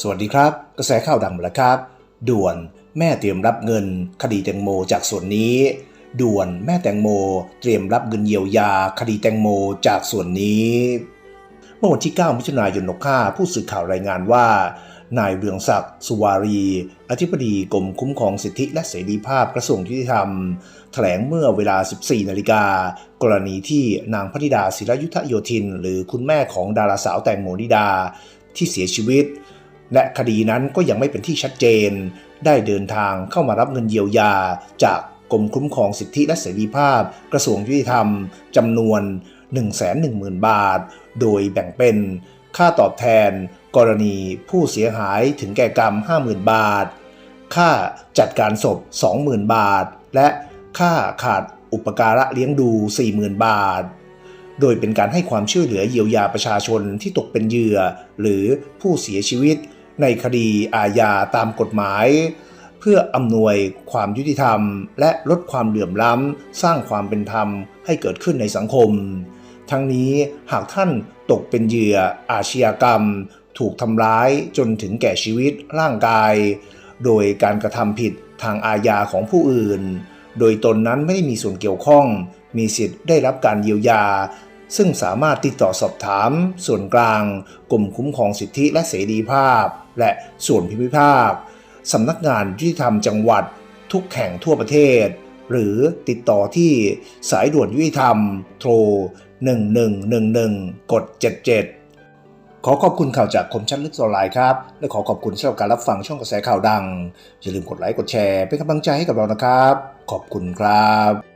สวัสดีครับ กระแสข่าวดังมาแล้วครับ ด่วนแม่เตรียมรับเงิน คดีแตงโมจากส่วนนี้ ด่วนแม่แตงโม เตรียมรับเงินเยียวยา คดีแตงโมจากส่วนนี้ เมื่อวันที่ 9 มิถุนายน65ผู้สื่อข่าวรายงานว่า นายเรืองศักดิ์สุวารี อธิบดีกรมคุ้มครองสิทธิและเสรีภาพกระทรวงยุติธรรม แถลงเมื่อเวลา 14 นาฬิกา กรณีที่นางพนิดาศิรยุทธโยธิน หรือคุณแม่ของดาราสาวแตงโมนิดาที่เสียชีวิต และคดีนั้นก็ยังไม่เป็นที่ชัดเจน ได้เดินทางเข้ามารับเงินเยียวยา จากกรมคุ้มครองสิทธิและเสรีภาพ กระทรวงยุติธรรมจำนวน 110,000 บาท โดยแบ่งเป็นค่าตอบแทน กรณีผู้เสียหายถึงแก่กรรม 50,000 บาท ค่าจัดการศพ 20,000 บาท และค่าขาดอุปการะเลี้ยงดู 40,000 บาท โดยเป็นการให้ความช่วยเหลือเยียวยาประชาชนที่ตกเป็นเหยื่อ หรือผู้เสียชีวิต ในคดีอาญาตามกฎหมาย เพื่ออำนวยความยุติธรรม และลดความเหลื่อมล้ำ สร้างความเป็นธรรมให้เกิดขึ้นในสังคม ทั้งนี้หากท่านตกเป็นเหยื่ออาชญากรรม ถูกทำร้ายจนถึงแก่ชีวิตร่างกาย โดยการกระทำผิดทางอาญาของผู้อื่น โดยตนนั้นไม่ได้มีส่วนเกี่ยวข้อง มีสิทธิ์ได้รับการเยียวยา ซึ่งสามารถติดต่อสอบถาม ส่วนกลาง กรมคุ้มครองสิทธิและเสรีภาพ และส่วนพิพากษสำนักงานยุติธรรมจังหวัด ทุกแห่งทั่วประเทศ หรือติดต่อที่สายด่วนยุติธรรม โทร 1111 กด 77 ขอขอบคุณข่าวจากคมชัดลึกออนไลน์ครับ และขอขอบคุณสำหรับการรับฟังช่องกระแสข่าวดัง อย่าลืมกดไลค์กดแชร์เป็นกำลังใจให้กับเรานะครับ ขอบคุณครับ